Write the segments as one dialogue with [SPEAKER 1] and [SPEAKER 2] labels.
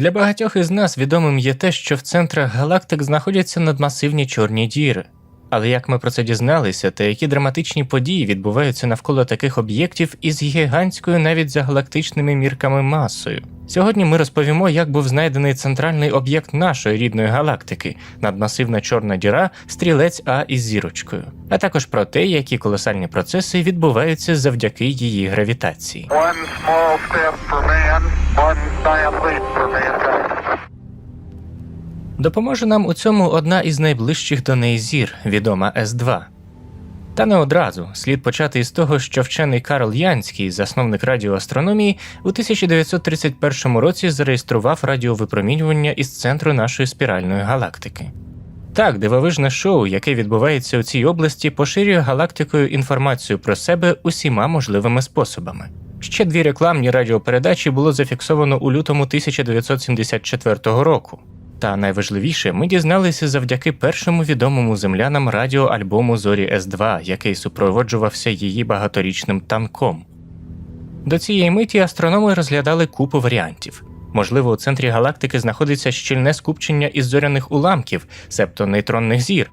[SPEAKER 1] Для багатьох із нас відомим є те, що в центрах галактик знаходяться надмасивні чорні діри. Але як ми про це дізналися, та які драматичні події відбуваються навколо таких об'єктів із гігантською навіть за галактичними мірками масою? Сьогодні ми розповімо, як був знайдений центральний об'єкт нашої рідної галактики надмасивна чорна діра, стрілець А із зірочкою, а також про те, які колосальні процеси відбуваються завдяки її гравітації.
[SPEAKER 2] One small step for man, one giant leap.
[SPEAKER 1] Допоможе нам у цьому одна із найближчих до неї зір, відома С2. Та не одразу слід почати із того, що вчений Карл Янський, засновник радіоастрономії, у 1931 році зареєстрував радіовипромінювання із центру нашої спіральної галактики. Так, дивовижне шоу, яке відбувається у цій області, поширює галактикою інформацію про себе усіма можливими способами. Ще дві рекламні радіопередачі було зафіксовано у лютому 1974 року. Та найважливіше, ми дізналися завдяки першому відомому землянам радіоальбому Зорі С2, який супроводжувався її багаторічним танком. До цієї миті астрономи розглядали купу варіантів. Можливо, у центрі галактики знаходиться щільне скупчення із зоряних уламків, себто нейтронних зір.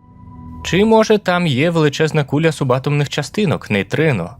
[SPEAKER 1] Чи може там є величезна куля субатомних частинок, нейтрино?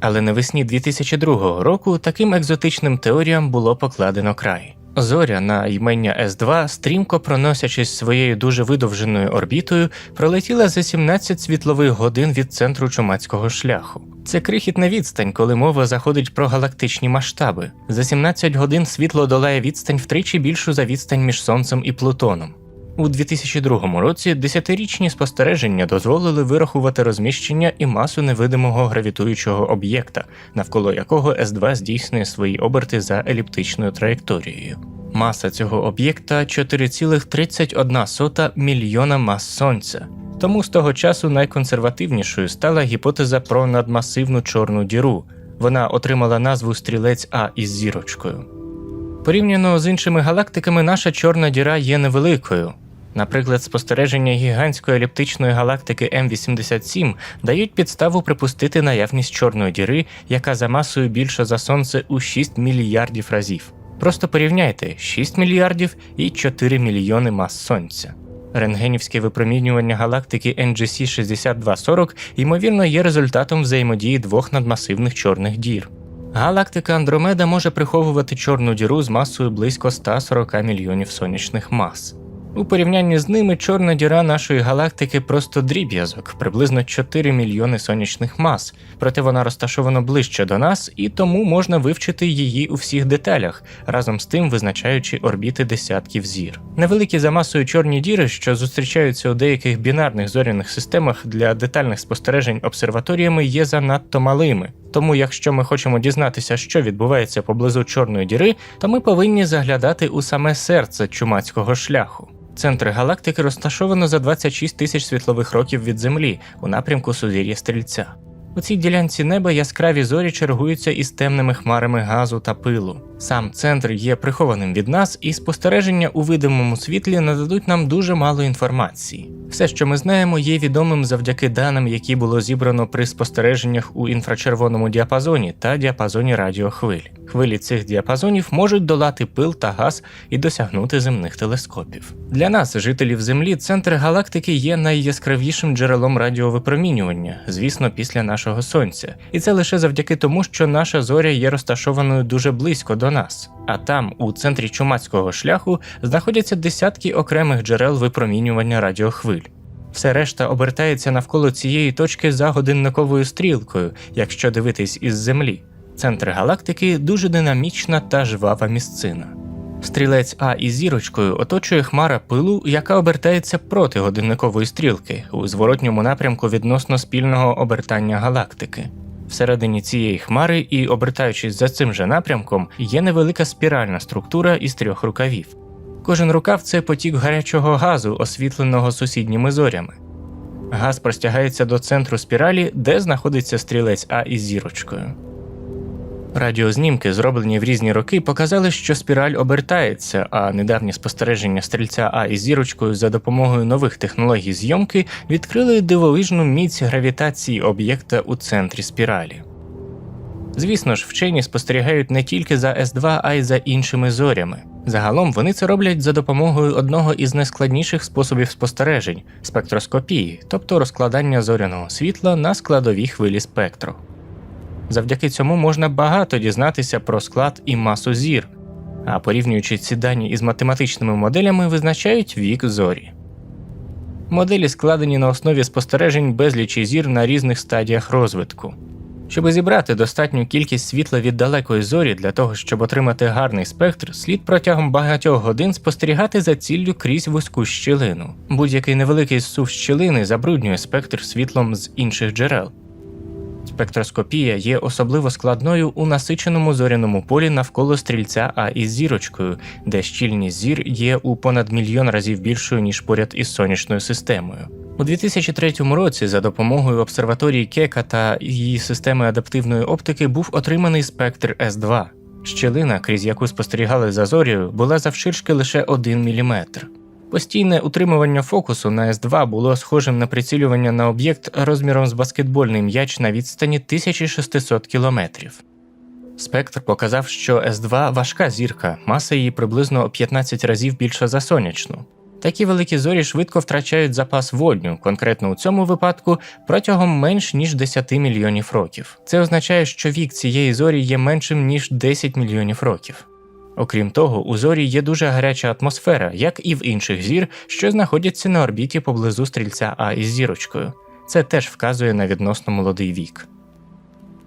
[SPEAKER 1] Але навесні 2002 року таким екзотичним теоріям було покладено край. Зоря на ймення С2, стрімко проносячись своєю дуже видовженою орбітою, пролетіла за 17 світлових годин від центру чумацького шляху. Це крихітна відстань, коли мова заходить про галактичні масштаби. За 17 годин світло долає відстань втричі більшу за відстань між Сонцем і Плутоном. У 2002 році десятирічні спостереження дозволили вирахувати розміщення і масу невидимого гравітуючого об'єкта, навколо якого С2 здійснює свої оберти за еліптичною траєкторією. Маса цього об'єкта 4,31 мільйона мас сонця. Тому з того часу найконсервативнішою стала гіпотеза про надмасивну чорну діру. Вона отримала назву стрілець А із зірочкою. Порівняно з іншими галактиками, наша чорна діра є невеликою. Наприклад, спостереження гігантської еліптичної галактики М87 дають підставу припустити наявність чорної діри, яка за масою більша за сонце у 6 мільярдів разів. Просто порівняйте 6 мільярдів і 4 мільйони мас сонця. Рентгенівське випромінювання галактики NGC 6240 ймовірно є результатом взаємодії двох надмасивних чорних дір. Галактика Андромеда може приховувати чорну діру з масою близько 140 мільйонів сонячних мас. У порівнянні з ними чорна діра нашої галактики просто дріб'язок, приблизно 4 мільйони сонячних мас, проте вона розташована ближче до нас, і тому можна вивчити її у всіх деталях, разом з тим визначаючи орбіти десятків зір. Невеликі за масою чорні діри, що зустрічаються у деяких бінарних зоряних системах для детальних спостережень обсерваторіями, є занадто малими. Тому, якщо ми хочемо дізнатися, що відбувається поблизу чорної діри, то ми повинні заглядати у саме серце чумацького шляху. Центр галактики розташовано за 26 тисяч світлових років від Землі у напрямку сузір'я стрільця. У цій ділянці неба яскраві зорі чергуються із темними хмарами газу та пилу. Сам центр є прихованим від нас, і спостереження у видимому світлі нададуть нам дуже мало інформації. Все, що ми знаємо, є відомим завдяки даним, які було зібрано при спостереженнях у інфрачервоному діапазоні та діапазоні радіохвиль. Хвилі цих діапазонів можуть долати пил та газ і досягнути земних телескопів. Для нас, жителів Землі, центр галактики є найяскравішим джерелом радіовипромінювання, звісно, після нашого сонця, і це лише завдяки тому, що наша зоря є розташованою дуже близько до нас. А там, у центрі чумацького шляху, знаходяться десятки окремих джерел випромінювання радіохвиль. Все решта обертається навколо цієї точки за годинниковою стрілкою, якщо дивитись із Землі. Центр галактики дуже динамічна та жвава місцина. Стрілець А із зірочкою оточує хмара пилу, яка обертається проти годинникової стрілки у зворотньому напрямку відносно спільного обертання галактики. Всередині цієї хмари і обертаючись за цим же напрямком, є невелика спіральна структура із трьох рукавів. Кожен рукав це потік гарячого газу, освітленого сусідніми зорями. Газ простягається до центру спіралі, де знаходиться стрілець А із зірочкою. Радіознімки, зроблені в різні роки, показали, що спіраль обертається, а недавні спостереження стрільця А із зірочкою за допомогою нових технологій зйомки відкрили дивовижну міць гравітації об'єкта у центрі спіралі. Звісно ж, вчені спостерігають не тільки за С2, а й за іншими зорями. Загалом вони це роблять за допомогою одного із найскладніших способів спостережень спектроскопії, тобто розкладання зоряного світла на складові хвилі спектру. Завдяки цьому можна багато дізнатися про склад і масу зір, а порівнюючи ці дані із математичними моделями, визначають вік зорі. Моделі складені на основі спостережень безлічі зір на різних стадіях розвитку. Щоб зібрати достатню кількість світла від далекої зорі для того, щоб отримати гарний спектр, слід протягом багатьох годин спостерігати за ціллю крізь вузьку щілину. Будь-який невеликий зсув щілини забруднює спектр світлом з інших джерел. Спектроскопія є особливо складною у насиченому зоряному полі навколо стрільця А із зірочкою, де щільність зір є у понад мільйон разів більшою ніж поряд із сонячною системою. У 2003 році за допомогою обсерваторії Кека та її системи адаптивної оптики був отриманий спектр С2. Щелина, крізь яку спостерігали за зорією, була завширшки лише 1 мм. Постійне утримування фокусу на С2 було схожим на прицілювання на об'єкт розміром з баскетбольний м'яч на відстані 1600 кілометрів. Спектр показав, що С2 важка зірка, маса її приблизно о 15 разів більша за сонячну. Такі великі зорі швидко втрачають запас водню, конкретно у цьому випадку протягом менш ніж 10 мільйонів років. Це означає, що вік цієї зорі є меншим ніж 10 мільйонів років. Окрім того, у зорі є дуже гаряча атмосфера, як і в інших зір, що знаходяться на орбіті поблизу стрільця А із зірочкою. Це теж вказує на відносно молодий вік.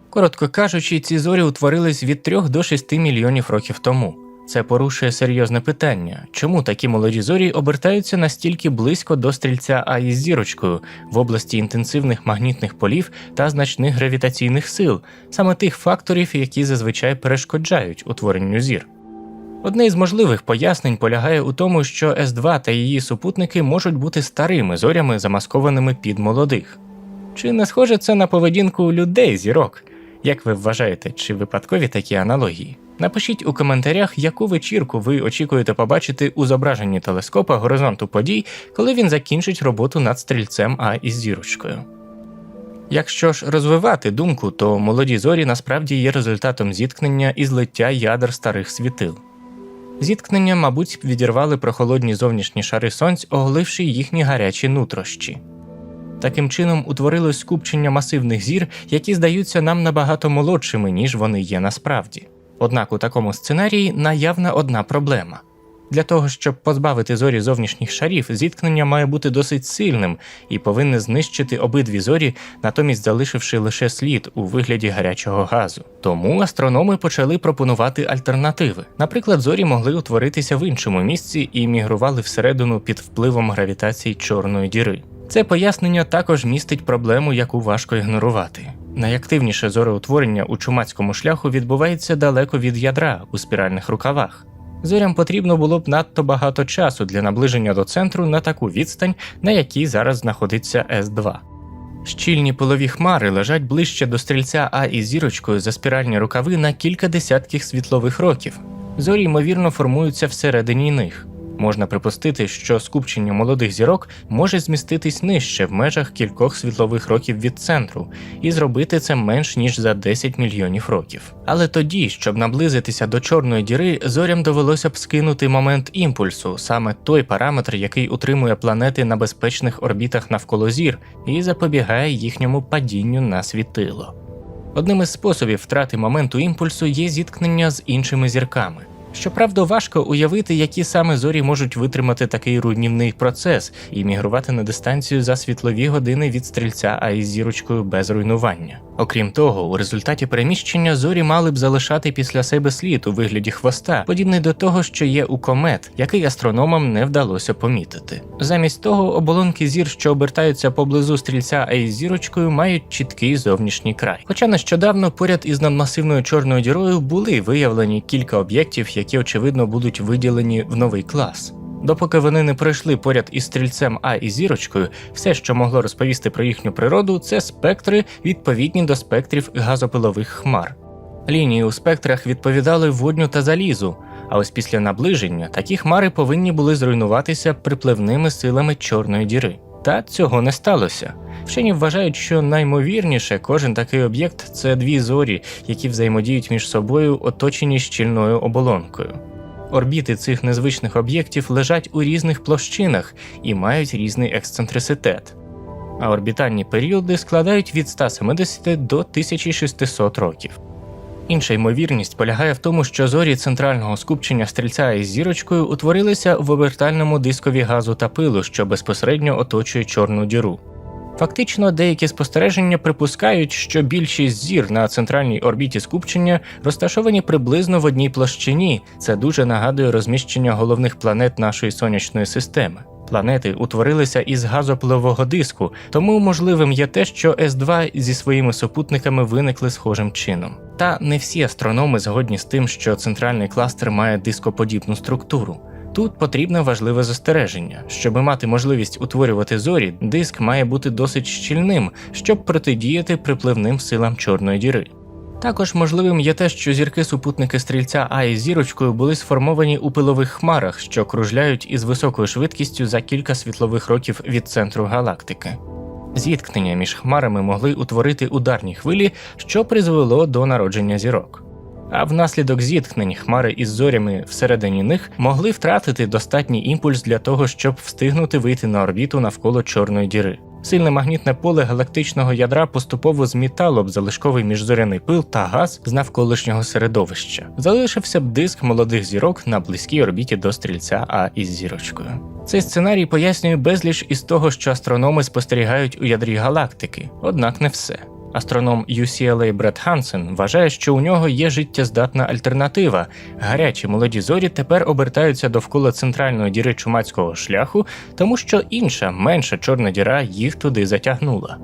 [SPEAKER 1] Коротко кажучи, ці зорі утворились від 3 до 6 мільйонів років тому. Це порушує серйозне питання, чому такі молоді зорі обертаються настільки близько до стрільця А із зірочкою в області інтенсивних магнітних полів та значних гравітаційних сил, саме тих факторів, які зазвичай перешкоджають утворенню зір. Одне із можливих пояснень полягає у тому, що С2 та її супутники можуть бути старими зорями, замаскованими під молодих. Чи не схоже це на поведінку людей зірок? Як ви вважаєте, чи випадкові такі аналогії? Напишіть у коментарях, яку вечірку ви очікуєте побачити у зображенні телескопа горизонту подій, коли він закінчить роботу над стрільцем А із зірочкою. Якщо ж розвивати думку, то молоді зорі насправді є результатом зіткнення і злиття ядер старих світил. Зіткнення, мабуть, відірвали прохолодні зовнішні шари сонць, оголивши їхні гарячі нутрощі. Таким чином утворилось скупчення масивних зір, які здаються нам набагато молодшими, ніж вони є насправді. Однак у такому сценарії наявна одна проблема. Для того, щоб позбавити зорі зовнішніх шарів, зіткнення має бути досить сильним і повинне знищити обидві зорі, натомість залишивши лише слід у вигляді гарячого газу. Тому астрономи почали пропонувати альтернативи. Наприклад, зорі могли утворитися в іншому місці і мігрували всередину під впливом гравітації чорної діри. Це пояснення також містить проблему, яку важко ігнорувати. Найактивніше зореутворення у чумацькому шляху відбувається далеко від ядра у спіральних рукавах. Зорям потрібно було б надто багато часу для наближення до центру на таку відстань, на якій зараз знаходиться С2. Щільні полові хмари лежать ближче до стрільця А із зірочкою за спіральні рукави на кілька десятків світлових років. Зорі, ймовірно, формуються всередині них. Можна припустити, що скупчення молодих зірок може зміститись нижче в межах кількох світлових років від центру і зробити це менш ніж за 10 мільйонів років. Але тоді, щоб наблизитися до чорної діри, зорям довелося б скинути момент імпульсу, саме той параметр, який утримує планети на безпечних орбітах навколо зір і запобігає їхньому падінню на світило. Одним із способів втрати моменту імпульсу є зіткнення з іншими зірками. Щоправда, важко уявити, які саме зорі можуть витримати такий руйнівний процес і мігрувати на дистанцію за світлові години від стрільця, а із зірочкою без руйнування. Окрім того, у результаті переміщення зорі мали б залишати після себе слід у вигляді хвоста, подібний до того, що є у комет, який астрономам не вдалося помітити. Замість того, оболонки зір, що обертаються поблизу стрільця, а із зірочкою, мають чіткий зовнішній край. Хоча нещодавно поряд із надмасивною чорною дірою були виявлені кілька об'єктів, які очевидно будуть виділені в новий клас. Допоки вони не пройшли поряд із стрільцем А і зірочкою, все, що могло розповісти про їхню природу, це спектри, відповідні до спектрів газопилових хмар. Лінії у спектрах відповідали водню та залізу, а ось після наближення такі хмари повинні були зруйнуватися припливними силами чорної діри. Та цього не сталося. Вчені вважають, що наймовірніше кожен такий об'єкт це дві зорі, які взаємодіють між собою, оточені щільною оболонкою. Орбіти цих незвичних об'єктів лежать у різних площинах і мають різний ексцентриситет. А орбітальні періоди складають від 170 до 1600 років. Інша ймовірність полягає в тому, що зорі центрального скупчення стрільця із зірочкою утворилися в обертальному дискові газу та пилу, що безпосередньо оточує чорну діру. Фактично, деякі спостереження припускають, що більшість зір на центральній орбіті скупчення розташовані приблизно в одній площині. Це дуже нагадує розміщення головних планет нашої сонячної системи. Планети утворилися із газопливого диску, тому можливим є те, що С2 зі своїми супутниками виникли схожим чином. Та не всі астрономи згодні з тим, що центральний кластер має дископодібну структуру. Тут потрібне важливе застереження. Щоб мати можливість утворювати зорі, диск має бути досить щільним, щоб протидіяти припливним силам чорної діри. Також можливим є те, що зірки-супутники стрільця А із зірочкою були сформовані у пилових хмарах, що кружляють із високою швидкістю за кілька світлових років від центру галактики. Зіткнення між хмарами могли утворити ударні хвилі, що призвело до народження зірок. А внаслідок зіткнень хмари із зорями всередині них могли втратити достатній імпульс для того, щоб встигнути вийти на орбіту навколо чорної діри. Сильне магнітне поле галактичного ядра поступово змітало б залишковий міжзоряний пил та газ з навколишнього середовища. Залишився б диск молодих зірок на близькій орбіті до стрільця А із зірочкою. Цей сценарій пояснює безліч із того, що астрономи спостерігають у ядрі галактики, однак не все. Астроном UCLA Бред Хансен вважає, що у нього є життєздатна альтернатива. Гарячі молоді зорі тепер обертаються довкола центральної діри чумацького шляху, тому що інша, менша чорна діра їх туди затягнула.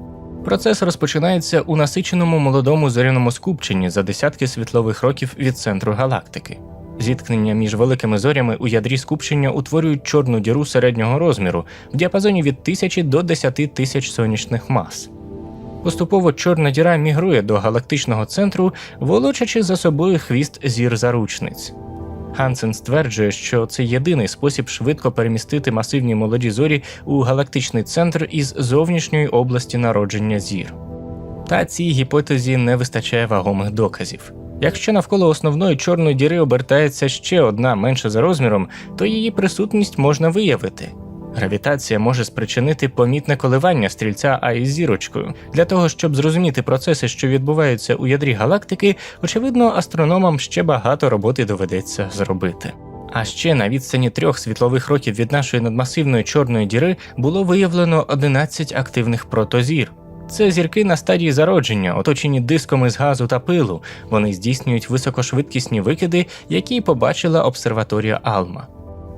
[SPEAKER 1] Процес розпочинається у насиченому молодому зоряному скупченні за десятки світлових років від центру галактики. Зіткнення між великими зорями у ядрі скупчення утворюють чорну діру середнього розміру в діапазоні від 1000 до 10 тисяч сонячних мас. Поступово чорна діра мігрує до галактичного центру, волочачи за собою хвіст зір заручниць. Хансен стверджує, що це єдиний спосіб швидко перемістити масивні молоді зорі у галактичний центр із зовнішньої області народження зір. Та цій гіпотезі не вистачає вагомих доказів. Якщо навколо основної чорної діри обертається ще одна менша за розміром, то її присутність можна виявити. Гравітація може спричинити помітне коливання стрільця А із зірочкою. Для того, щоб зрозуміти процеси, що відбуваються у ядрі галактики, очевидно, астрономам ще багато роботи доведеться зробити. А ще на відстані трьох світлових років від нашої надмасивної чорної діри було виявлено 11 активних протозір. Це зірки на стадії зародження, оточені диском із газу та пилу. Вони здійснюють високошвидкісні викиди, які побачила обсерваторія Алма.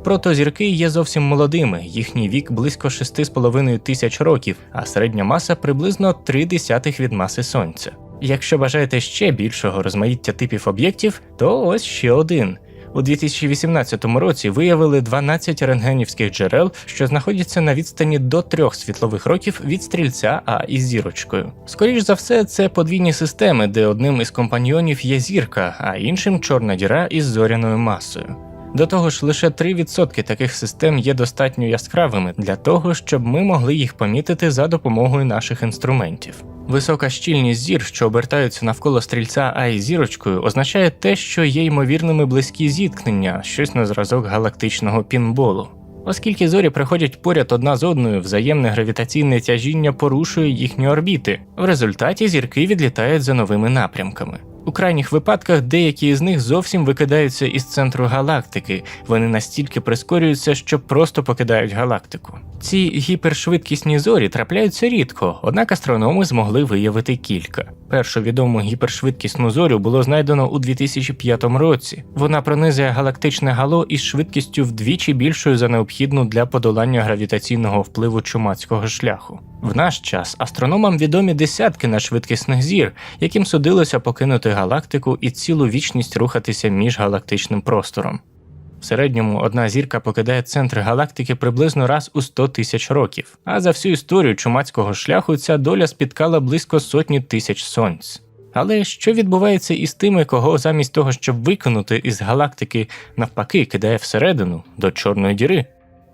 [SPEAKER 1] Протозірки є зовсім молодими, їхній вік близько 6,5 тисяч років, а середня маса приблизно 3 десятих від маси Сонця. Якщо бажаєте ще більшого розмаїття типів об'єктів, то ось ще один. У 2018 році виявили 12 рентгенівських джерел, що знаходяться на відстані до трьох світлових років від стрільця А із зірочкою. Скоріш за все, це подвійні системи, де одним із компаньйонів є зірка, а іншим чорна діра із зоряною масою. До того ж, лише 3% таких систем є достатньо яскравими для того, щоб ми могли їх помітити за допомогою наших інструментів. Висока щільність зір, що обертаються навколо стрільця А із зірочкою, означає те, що є ймовірними близькі зіткнення, щось на зразок галактичного пінболу. Оскільки зорі приходять поряд одна з одною, взаємне гравітаційне тяжіння порушує їхні орбіти. В результаті зірки відлітають за новими напрямками. У крайніх випадках деякі з них зовсім викидаються із центру галактики. Вони настільки прискорюються, що просто покидають галактику. Ці гіпершвидкісні зорі трапляються рідко, однак астрономи змогли виявити кілька. Першу відому гіпершвидкісну зорю було знайдено у 2005 році. Вона пронизує галактичне гало із швидкістю вдвічі більшою за необхідну для подолання гравітаційного впливу чумацького шляху. В наш час астрономам відомі десятки надшвидкісних зір, яким судилося покинути галактику і цілу вічність рухатися між галактичним простором. В середньому одна зірка покидає центр галактики приблизно раз у 100 тисяч років, а за всю історію чумацького шляху ця доля спіткала близько сотні тисяч сонць. Але що відбувається із тими, кого замість того, щоб викинути із галактики, навпаки, кидає всередину до чорної діри?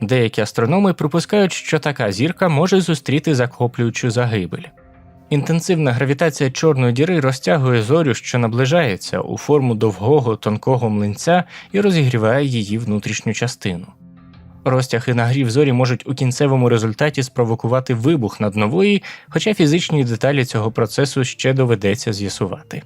[SPEAKER 1] Деякі астрономи припускають, що така зірка може зустріти захоплюючу загибель. Інтенсивна гравітація чорної діри розтягує зорю, що наближається у форму довгого тонкого млинця і розігріває її внутрішню частину. Розтяг і нагрів зорі можуть у кінцевому результаті спровокувати вибух над нової, хоча фізичні деталі цього процесу ще доведеться з'ясувати.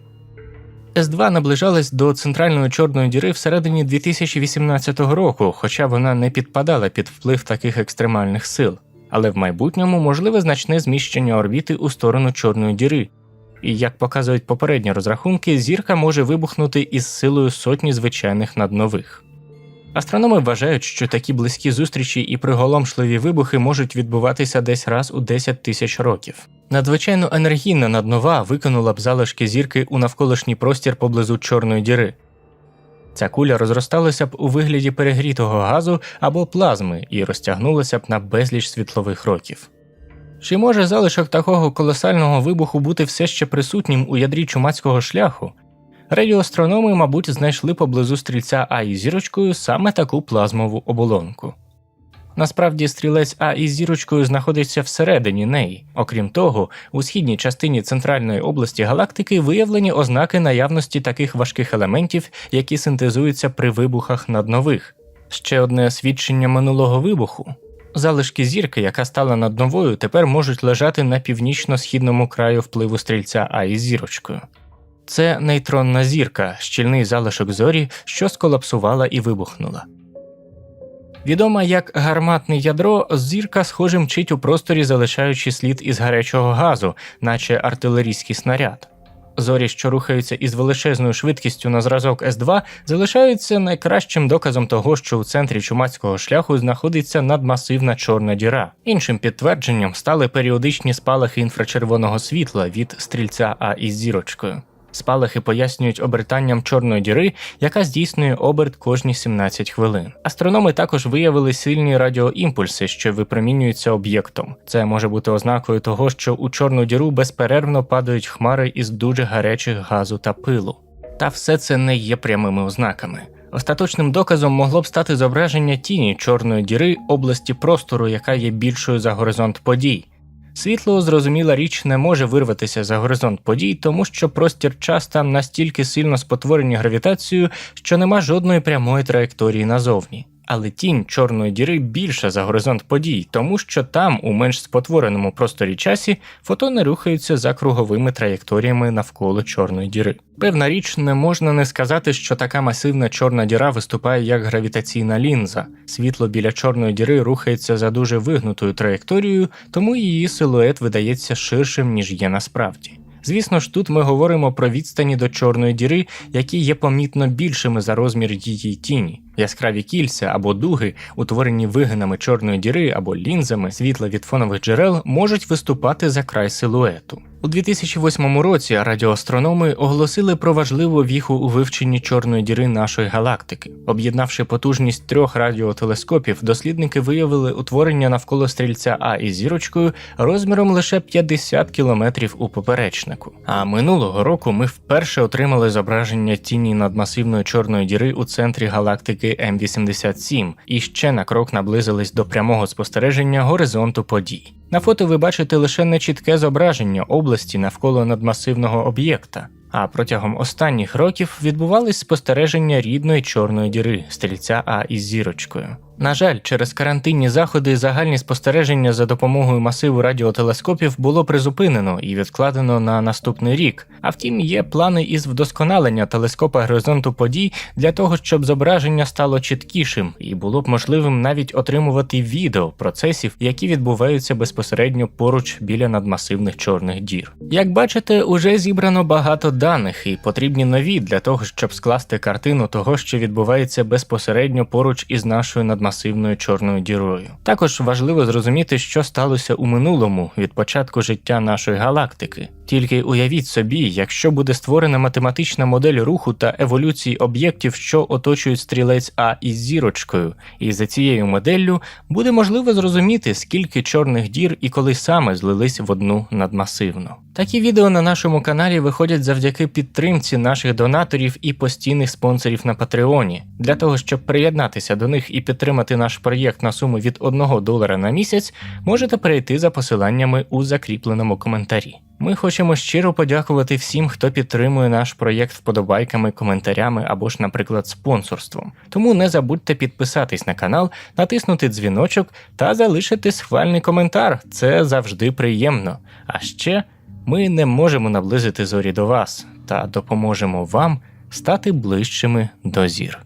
[SPEAKER 1] С2 наближалась до центральної чорної діри всередині 2018 року, хоча вона не підпадала під вплив таких екстремальних сил, але в майбутньому можливе значне зміщення орбіти у сторону чорної діри. І як показують попередні розрахунки, зірка може вибухнути із силою сотні звичайних наднових. Астрономи вважають, що такі близькі зустрічі і приголомшливі вибухи можуть відбуватися десь раз у 10 тисяч років. Надзвичайно енергійна наднова викинула б залишки зірки у навколишній простір поблизу Чорної діри. Ця куля розросталася б у вигляді перегрітого газу або плазми і розтягнулася б на безліч світлових років. Чи може залишок такого колосального вибуху бути все ще присутнім у ядрі чумацького шляху? Радіоастрономи, мабуть, знайшли поблизу стрільця А і зірочкою саме таку плазмову оболонку. Насправді, стрілець А із зірочкою знаходиться всередині неї. Окрім того, у східній частині центральної області галактики виявлені ознаки наявності таких важких елементів, які синтезуються при вибухах наднових. Ще одне свідчення минулого вибуху. Залишки зірки, яка стала над новою, тепер можуть лежати на північно-східному краю впливу стрільця А із зірочкою. Це нейтронна зірка, щільний залишок зорі, що сколапсувала і вибухнула. Відома як гарматне ядро, зірка схоже мчить у просторі, залишаючи слід із гарячого газу, наче артилерійський снаряд. Зорі, що рухаються із величезною швидкістю на зразок С2, залишаються найкращим доказом того, що у центрі чумацького шляху знаходиться надмасивна чорна діра. Іншим підтвердженням стали періодичні спалахи інфрачервоного світла від стрільця А із зірочкою. Спалахи пояснюють обертанням чорної діри, яка здійснює оберт кожні 17 хвилин. Астрономи також виявили сильні радіоімпульси, що випромінюються об'єктом. Це може бути ознакою того, що у чорну діру безперервно падають хмари із дуже гарячих газу та пилу. Та все це не є прямими ознаками. Остаточним доказом могло б стати зображення тіні чорної діри області простору, яка є більшою за горизонт подій. Світло, зрозуміла річ, не може вирватися за горизонт подій, тому що простір час там настільки сильно спотворені гравітацією, що нема жодної прямої траєкторії назовні. Але тінь чорної діри більша за горизонт подій, тому що там, у менш спотвореному просторі часі, фотони рухаються за круговими траєкторіями навколо чорної діри. Певна річ, не можна не сказати, що така масивна чорна діра виступає як гравітаційна лінза. Світло біля чорної діри рухається за дуже вигнутою траєкторією, тому її силует видається ширшим, ніж є насправді. Звісно ж, тут ми говоримо про відстані до чорної діри, які є помітно більшими за розмір її тіні. Яскраві кільця або дуги, утворені вигинами чорної діри або лінзами світла від фонових джерел, можуть виступати за край силуету. У 2008 році радіоастрономи оголосили про важливу віху у вивченні чорної діри нашої галактики. Об'єднавши потужність трьох радіотелескопів, дослідники виявили утворення навколо стрільця А із зірочкою розміром лише 50 кілометрів у поперечнику. А минулого року ми вперше отримали зображення тіні надмасивної чорної діри у центрі галактики М87 і ще на крок наблизились до прямого спостереження горизонту подій. На фото ви бачите лише нечітке зображення області навколо надмасивного об'єкта. А протягом останніх років відбувались спостереження рідної чорної діри стрільця А із зірочкою. На жаль, через карантинні заходи загальні спостереження за допомогою масиву радіотелескопів було призупинено і відкладено на наступний рік. А втім, є плани із вдосконалення телескопа горизонту подій для того, щоб зображення стало чіткішим і було б можливим навіть отримувати відео процесів, які відбуваються безпосередньо поруч біля надмасивних чорних дір. Як бачите, уже зібрано багато даних і потрібні нові для того, щоб скласти картину того, що відбувається безпосередньо поруч із нашою надмасивною чорною дірою. Також важливо зрозуміти, що сталося у минулому від початку життя нашої галактики. Тільки уявіть собі, якщо буде створена математична модель руху та еволюції об'єктів, що оточують стрілець А із зірочкою, і за цією моделлю буде можливо зрозуміти, скільки чорних дір і коли саме злились в одну надмасивну. Такі відео на нашому каналі виходять завдяки підтримці наших донаторів і постійних спонсорів на Патреоні. Для того, щоб приєднатися до них і підтримати наш проєкт на суму від 1 долара на місяць, можете перейти за посиланнями у закріпленому коментарі. Ми хочемо щиро подякувати всім, хто підтримує наш проєкт вподобайками, коментарями або ж, наприклад, спонсорством. Тому не забудьте підписатись на канал, натиснути дзвіночок та залишити схвальний коментар. Це завжди приємно. А ще ми не можемо наблизити зорі до вас та допоможемо вам стати ближчими до зір.